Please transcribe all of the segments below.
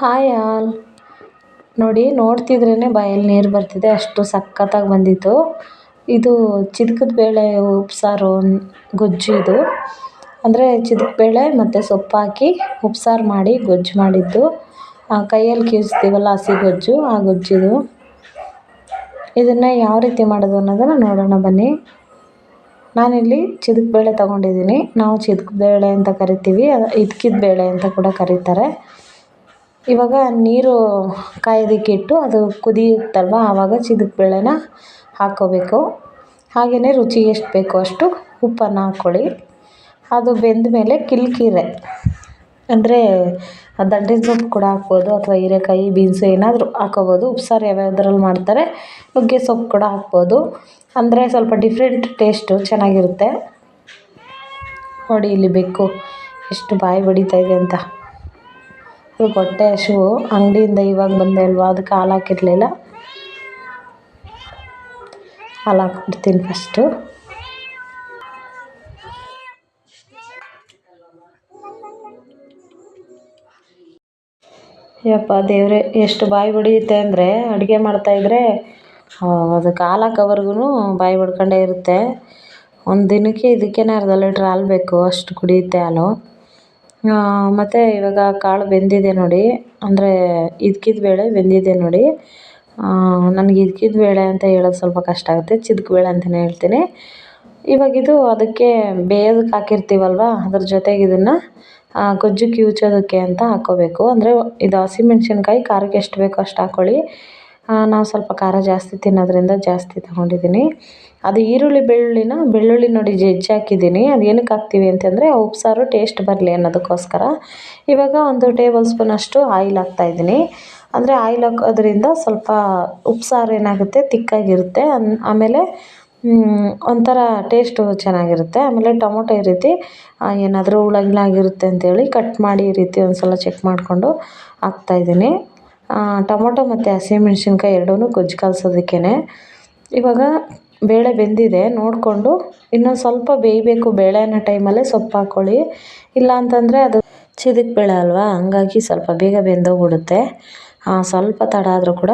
Hi all ನೋಡಿ ನೋಡ್ತಿದ್ರೇ ಬಾಯಲ್ಲಿ ನೀರು ಬರ್ತಿದೆ. ಅಷ್ಟು ಸಖತ್ತಾಗಿ ಬಂದಿತ್ತು. ಇದು ಚಿದ್ಕದ ಬೇಳೆ ಉಪ್ಸಾರು ಗೊಜ್ಜು ಇದು. ಅಂದರೆ ಚಿದ್ಕ ಬೇಳೆ ಮತ್ತು ಸೊಪ್ಪು ಹಾಕಿ ಉಪ್ಸಾರು ಮಾಡಿ ಗೊಜ್ಜು ಮಾಡಿದ್ದು. ಕೈಯಲ್ಲಿ ಕೀಸ್ತೀವಲ್ಲ ಹಸಿ ಗೊಜ್ಜು, ಆ ಗೊಜ್ಜಿದು ಇದನ್ನು ಯಾವ ರೀತಿ ಮಾಡೋದು ಅನ್ನೋದನ್ನು ನೋಡೋಣ ಬನ್ನಿ. ನಾನಿಲ್ಲಿ ಚಿದ್ಕ ಬೇಳೆ ತೊಗೊಂಡಿದ್ದೀನಿ. ನಾವು ಚಿದ್ಕ ಬೇಳೆ ಅಂತ ಕರಿತೀವಿ. ಇದ್ಕಿದ ಬೇಳೆ ಅಂತ ಕೂಡ ಕರೀತಾರೆ. ಇವಾಗ ನೀರು ಕಾಯೋದಕ್ಕೆ ಇಟ್ಟು ಅದು ಕುದಿಯುತ್ತಲ್ವ? ಆವಾಗ ಚಿದಕ್ ಬೇಳೆನ ಹಾಕ್ಕೋಬೇಕು ಹಾಗೆಯೇ ರುಚಿಗೆ ಎಷ್ಟು ಬೇಕೋ ಅಷ್ಟು ಉಪ್ಪನ್ನು ಹಾಕ್ಕೊಳ್ಳಿ ಅದು ಬೆಂದ ಮೇಲೆ ಕಿಲ್ಕೀರೆ. ಅಂದರೆ ದಂಡೆ ಸೊಪ್ಪು ಕೂಡ ಹಾಕ್ಬೋದು ಅಥವಾ ಹೀರೆಕಾಯಿ, ಬೀನ್ಸು ಏನಾದರೂ ಹಾಕ್ಕೋಬೋದು ಉಪ್ಸಾರು ಯಾವ್ಯಾವ್ದ್ರಲ್ಲಿ ಮಾಡ್ತಾರೆ ನುಗ್ಗೆ ಸೊಪ್ಪು ಕೂಡ ಹಾಕ್ಬೋದು. ಅಂದರೆ ಸ್ವಲ್ಪ ಡಿಫ್ರೆಂಟ್ ಟೇಸ್ಟು ಚೆನ್ನಾಗಿರುತ್ತೆ. ನೋಡಿ ಇಲ್ಲಿ ಬೆಕ್ಕು ಎಷ್ಟು ಬಾಯಿ ಬಡಿತಾ ಇದೆ ಅಂತ. ಅದು ಹೊಟ್ಟೆ ಹಸಿವು ಅಂಗಡಿಯಿಂದ ಇವಾಗ ಬಂದೆ ಅಲ್ವಾ? ಅದಕ್ಕೆ ಹಾಲು ಹಾಕಿರಲಿಲ್ಲ. ಹಾಲು ಹಾಕ್ಬಿಡ್ತೀನಿ ಫಸ್ಟು ಯಪ್ಪ ದೇವ್ರೆ, ಎಷ್ಟು ಬಾಯಿ ಬಡಿಯುತ್ತೆ ಅಂದರೆ ಅಡುಗೆ ಮಾಡ್ತಾಯಿದ್ರೆ ಅದಕ್ಕೆ ಹಾಲು ಬಾಯಿ ಬಡ್ಕೊಂಡೇ ಇರುತ್ತೆ. ಒಂದು ದಿನಕ್ಕೆ ಇದಕ್ಕೇ ಅರ್ಧ ಲೀಟ್ರ್ ಹಾಲು ಬೇಕು, ಅಷ್ಟು ಕುಡಿಯುತ್ತೆ ಹಾಲು. ಮತ್ತು ಇವಾಗ ಕಾಳು ಬೆಂದಿದೆ ನೋಡಿ. ಅಂದರೆ ಇದ್ಕಿದ ಬೇಳೆ ಬೆಂದಿದೆ ನೋಡಿ. ನನಗೆ ಇದ್ಕಿದ ಬೇಳೆ ಅಂತ ಹೇಳೋದು ಸ್ವಲ್ಪ ಕಷ್ಟ ಆಗುತ್ತೆ. ಚಿದ್ಕ ಬೇಳೆ ಅಂತಲೇ ಹೇಳ್ತೀನಿ. ಇವಾಗ ಇದು ಅದಕ್ಕೆ ಬೇಯೋದಕ್ಕೆ ಹಾಕಿರ್ತೀವಲ್ವ? ಅದ್ರ ಜೊತೆಗೆ ಇದನ್ನು ಗೊಜ್ಜು ಕಿವುಚೋದಕ್ಕೆ ಅಂತ ಹಾಕ್ಕೋಬೇಕು ಅಂದರೆ ಇದು ಹಸಿಮೆಣ್ಸಿನ್ಕಾಯಿ, ಖಾರಕ್ಕೆ ಎಷ್ಟು ಬೇಕೋ ಅಷ್ಟು ಹಾಕ್ಕೊಳ್ಳಿ ನಾವು ಸ್ವಲ್ಪ ಖಾರ ಜಾಸ್ತಿ ತಿನ್ನೋದ್ರಿಂದ ಜಾಸ್ತಿ ತಗೊಂಡಿದ್ದೀನಿ ಅದು ಈರುಳ್ಳಿ ಬೆಳ್ಳುಳ್ಳಿನ, ಬೆಳ್ಳುಳ್ಳಿ ನೋಡಿ ಜಜ್ಜಿ ಹಾಕಿದ್ದೀನಿ ಅದು ಏನಕ್ಕೆ ಹಾಕ್ತೀವಿ ಅಂತಂದರೆ ಉಪ್ಸಾರು ಟೇಸ್ಟ್ ಬರಲಿ ಅನ್ನೋದಕ್ಕೋಸ್ಕರ. ಇವಾಗ ಒಂದು ಟೇಬಲ್ ಸ್ಪೂನಷ್ಟು ಆಯಿಲ್ ಹಾಕ್ತಾಯಿದ್ದೀನಿ ಅಂದರೆ ಆಯಿಲ್ ಹಾಕೋದ್ರಿಂದ ಸ್ವಲ್ಪ ಉಪ್ಸಾರು ಏನಾಗುತ್ತೆ, ತಿಕ್ಕಾಗಿರುತ್ತೆ. ಅನ್, ಆಮೇಲೆ ಒಂಥರ ಟೇಸ್ಟು ಚೆನ್ನಾಗಿರುತ್ತೆ. ಆಮೇಲೆ ಟೊಮೊಟೊ ಈ ರೀತಿ ಏನಾದರೂ ಹುಳ ಆಗಿರುತ್ತೆ ಅಂತೇಳಿ ಕಟ್ ಮಾಡಿ ಈ ರೀತಿ ಒಂದು ಸಲ ಚೆಕ್ ಮಾಡಿಕೊಂಡು ಹಾಕ್ತಾಯಿದ್ದೀನಿ ಟೊಮೊಟೊ ಮತ್ತು ಹಸಿಮೆಣ್ಸಿನ್ಕಾಯಿ ಎರಡೂ ಗೊಜ್ಜು ಕಲ್ಸೋದಕ್ಕೇ ಇವಾಗ ಬೇಳೆ ಬೆಂದಿದೆ, ನೋಡಿಕೊಂಡು ಇನ್ನೊಂದು ಸ್ವಲ್ಪ ಬೇಯಬೇಕು ಬೇಳೆ ಅನ್ನೋ ಟೈಮಲ್ಲೇ ಸೊಪ್ಪು ಹಾಕ್ಕೊಳ್ಳಿ ಇಲ್ಲ ಅಂತಂದರೆ ಅದು ಚಿದಕ್ ಬೇಳೆ ಅಲ್ವಾ, ಹಂಗಾಗಿ ಸ್ವಲ್ಪ ಬೇಗ ಬೆಂದೋಗ್ಬಿಡುತ್ತೆ. ಸ್ವಲ್ಪ ತಡ ಆದರೂ ಕೂಡ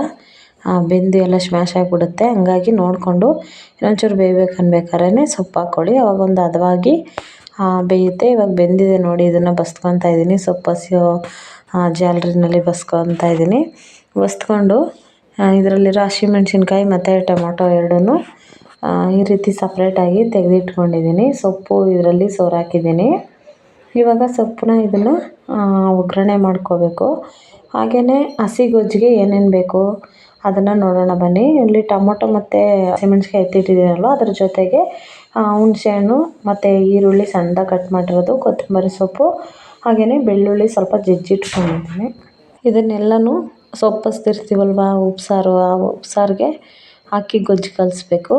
ಬೆಂದು ಎಲ್ಲ ಸ್ಮ್ಯಾಶ್ ಆಗಿಬಿಡುತ್ತೆ. ಹಂಗಾಗಿ ನೋಡಿಕೊಂಡು ಇನ್ನೊಂಚೂರು ಬೇಯಬೇಕು ಅನ್ಬೇಕಾದ್ರೆ ಸೊಪ್ಪು ಹಾಕ್ಕೊಳ್ಳಿ ಅವಾಗ ಒಂದು ಹದವಾಗಿ ಬೇಯುತ್ತೆ. ಇವಾಗ ಬೆಂದಿದೆ ನೋಡಿ, ಇದನ್ನು ಬಸ್ಕೊತಾ ಇದ್ದೀನಿ ಸೊಪ್ಪು ಹಸಿಯೋ ಜಾಲ್ರಿನಲ್ಲಿ ಬಸ್ಕೊತಾ ಇದ್ದೀನಿ ಬಸ್ಕೊಂಡು ಇದರಲ್ಲಿರೋ ಹಸಿಮೆಣ್ಸಿನ್ಕಾಯಿ ಮತ್ತು ಟೊಮೊಟೊ ಎರಡೂ ಈ ರೀತಿ ಸಪ್ರೇಟಾಗಿ ತೆಗೆದಿಟ್ಕೊಂಡಿದ್ದೀನಿ ಸೊಪ್ಪು ಇದರಲ್ಲಿ ಸೋರಾಕಿದ್ದೀನಿ ಇವಾಗ ಸೊಪ್ಪನ್ನ ಇದನ್ನು ಒಗ್ಗರಣೆ ಮಾಡ್ಕೋಬೇಕು. ಹಾಗೆಯೇ ಹಸಿ ಗೊಜ್ಜಿಗೆ ಏನೇನು ಬೇಕು ಅದನ್ನು ನೋಡೋಣ ಬನ್ನಿ. ಇಲ್ಲಿ ಟೊಮೊಟೊ ಮತ್ತು ಹಸಿಮೆಣ್ಸಿಕಾಯಿ ಎತ್ತಿಟ್ಟಿದ್ದೀನಲ್ವ? ಅದ್ರ ಜೊತೆಗೆ ಹುಣಸೆಹಣ್ಣು ಮತ್ತು ಈರುಳ್ಳಿ ಸಣ್ಣದಾಗಿ ಕಟ್ ಮಾಡಿರೋದು, ಕೊತ್ತಂಬರಿ ಸೊಪ್ಪು ಹಾಗೆಯೇ ಬೆಳ್ಳುಳ್ಳಿ ಸ್ವಲ್ಪ ಜಜ್ಜಿಟ್ಕೊಂಡಿದ್ದೀನಿ. ಇದನ್ನೆಲ್ಲನೂ ಸೊಪ್ಪು ಹಸ್ದಿರ್ತೀವಲ್ವ ಉಪ್ಸಾರು, ಆ ಉಪ್ಸಾರಿಗೆ ಹಾಕಿ ಗೊಜ್ಜು ಕಲಿಸ್ಬೇಕು.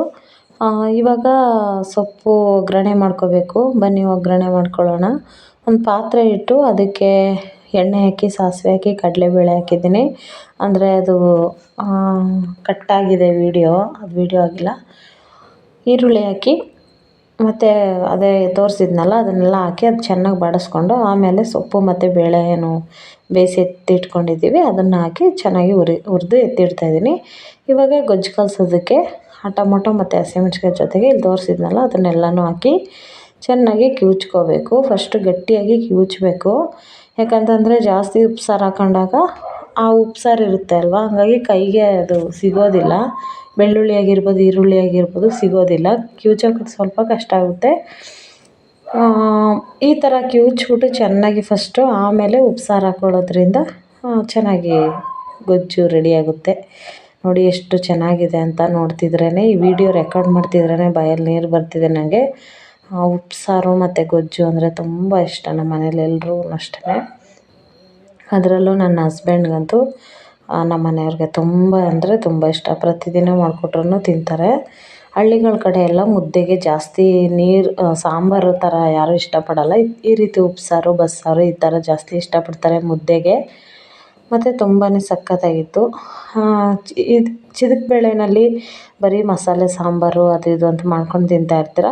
ಇವಾಗ ಸೊಪ್ಪು ಒಗ್ಗರಣೆ ಮಾಡ್ಕೋಬೇಕು. ಬನ್ನಿ ಒಗ್ಗರಣೆ ಮಾಡ್ಕೊಳ್ಳೋಣ. ಒಂದು ಪಾತ್ರೆ ಇಟ್ಟು ಅದಕ್ಕೆ ಎಣ್ಣೆ ಹಾಕಿ, ಸಾಸಿವೆ ಹಾಕಿ, ಕಡಲೆಬೇಳೆ ಹಾಕಿದ್ದೀನಿ. ಅಂದರೆ ಅದು ಕಟ್ಟಾಗಿದೆ ವೀಡಿಯೋ ಅದು ವೀಡಿಯೋ ಆಗಿಲ್ಲ. ಈರುಳ್ಳಿ ಹಾಕಿ, ಮತ್ತು ಅದೇ ತೋರಿಸಿದ್ನಲ್ಲ, ಅದನ್ನೆಲ್ಲ ಹಾಕಿ ಅದು ಚೆನ್ನಾಗಿ ಬಾಡಿಸ್ಕೊಂಡು, ಆಮೇಲೆ ಸೊಪ್ಪು ಮತ್ತು ಬೇಳೆ ಏನು ಬೇಯಿಸಿ ಎತ್ತಿಟ್ಕೊಂಡಿದ್ದೀವಿ. ಅದನ್ನು ಹಾಕಿ ಚೆನ್ನಾಗಿ ಹುರಿ ಹುರಿದು ಎತ್ತಿಡ್ತಾಯಿದ್ದೀನಿ ಇವಾಗ ಗೊಜ್ಜು ಕಲಸೋದಕ್ಕೆ ಟೊಮೊಟೊ ಮತ್ತು ಹಸಿಮೆಣ್ಸಿನ್ಕಾಯಿ ಜೊತೆಗೆ ಇಲ್ಲಿ ತೋರಿಸಿದ್ನಲ್ಲ, ಅದನ್ನೆಲ್ಲನೂ ಹಾಕಿ ಚೆನ್ನಾಗಿ ಕಿವುಚ್ಕೋಬೇಕು. ಫಸ್ಟು ಗಟ್ಟಿಯಾಗಿ ಕಿವುಚಬೇಕು. ಯಾಕಂತಂದರೆ ಜಾಸ್ತಿ ಉಪ್ಸಾರು ಹಾಕೊಂಡಾಗ ಆ ಉಪ್ಸಾರು ಇರುತ್ತೆ ಅಲ್ವಾ? ಹಾಗಾಗಿ ಕೈಗೆ ಅದು ಸಿಗೋದಿಲ್ಲ. ಬೆಳ್ಳುಳ್ಳಿ ಆಗಿರ್ಬೋದು, ಈರುಳ್ಳಿ ಆಗಿರ್ಬೋದು ಸಿಗೋದಿಲ್ಲ. ಕಿವುಚೋಕೆ ಸ್ವಲ್ಪ ಕಷ್ಟ ಆಗುತ್ತೆ. ಈ ಥರ ಕಿವುಚ್ಬಿಟ್ಟು ಚೆನ್ನಾಗಿ ಫಸ್ಟು ಆಮೇಲೆ ಉಪ್ಸಾರು ಹಾಕ್ಕೊಳ್ಳೋದ್ರಿಂದ ಚೆನ್ನಾಗಿ ಗೊಜ್ಜು ರೆಡಿಯಾಗುತ್ತೆ ನೋಡಿ ಎಷ್ಟು ಚೆನ್ನಾಗಿದೆ ಅಂತ ನೋಡ್ತಿದ್ರೇ ಈ ವಿಡಿಯೋ ರೆಕಾರ್ಡ್ ಮಾಡ್ತಿದ್ರೇ ಬಾಯಲ್ಲಿ ನೀರು ಬರ್ತಿದೆ ನನಗೆ ಉಪ್ಸಾರು ಮತ್ತು ಗೊಜ್ಜು ಅಂದರೆ ತುಂಬ ಇಷ್ಟ ನಮ್ಮ ಮನೇಲಿ ಎಲ್ರಿಗೂ ಅಷ್ಟೇ. ಅದರಲ್ಲೂ ನನ್ನ ಹಸ್ಬೆಂಡ್ಗಂತೂ ನಮ್ಮ ಮನೆಯವ್ರಿಗೆ ತುಂಬ ಅಂದರೆ ತುಂಬ ಇಷ್ಟ. ಪ್ರತಿದಿನ ಮಾಡಿಕೊಟ್ರೂ ತಿಂತಾರೆ. ಹಳ್ಳಿಗಳ ಕಡೆ ಎಲ್ಲ ಮುದ್ದೆಗೆ ಜಾಸ್ತಿ ನೀರು ಸಾಂಬಾರು ಥರ ಯಾರೂ ಇಷ್ಟಪಡಲ್ಲ. ಈ ರೀತಿ ಉಪ್ಸಾರು ಬಸ್ಸಾರು ಈ ಥರ ಜಾಸ್ತಿ ಇಷ್ಟಪಡ್ತಾರೆ ಮುದ್ದೆಗೆ. ಮತ್ತು ತುಂಬಾ ಸಕ್ಕತ್ತಾಗಿತ್ತು ಇದು ಚಿದಕ್ ಬೇಳೆನಲ್ಲಿ ಬರೀ ಮಸಾಲೆ, ಸಾಂಬಾರು ಅದು ಇದು ಅಂತ ಮಾಡ್ಕೊಂಡು ತಿಂತಾಯಿರ್ತೀರ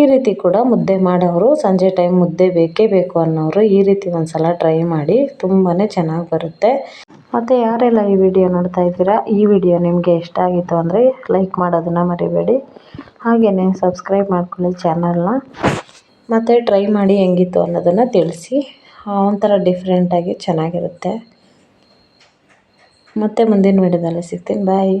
ಈ ರೀತಿ ಕೂಡ ಮುದ್ದೆ ಮಾಡೋರು ಸಂಜೆ ಟೈಮ್ ಮುದ್ದೆ ಬೇಕೇ ಬೇಕು ಅನ್ನೋರು ಈ ರೀತಿ ಒಂದು ಸಲ ಟ್ರೈ ಮಾಡಿ ತುಂಬಾ ಚೆನ್ನಾಗಿ ಬರುತ್ತೆ. ಮತ್ತು ಯಾರೆಲ್ಲ ಈ ವಿಡಿಯೋ ನೋಡ್ತಾ ಇದ್ದೀರಾ, ಈ ವಿಡಿಯೋ ನಿಮಗೆ ಇಷ್ಟ ಆಗಿತ್ತು ಅಂದರೆ ಲೈಕ್ ಮಾಡೋದನ್ನು ಮರಿಬೇಡಿ. ಹಾಗೆಯೇ ಸಬ್ಸ್ಕ್ರೈಬ್ ಮಾಡ್ಕೊಳ್ಳಿ ಚಾನಲ್ನ ಮತ್ತು ಟ್ರೈ ಮಾಡಿ ಹೆಂಗಿತ್ತು ಅನ್ನೋದನ್ನು ತಿಳಿಸಿ ಒಂಥರ ಡಿಫ್ರೆಂಟಾಗಿ ಚೆನ್ನಾಗಿರುತ್ತೆ. ಮತ್ತೆ ಮುಂದಿನ ವಿಡಿಯೋದಲ್ಲಿ ಸಿಗ್ತೀನಿ. ಬಾಯ್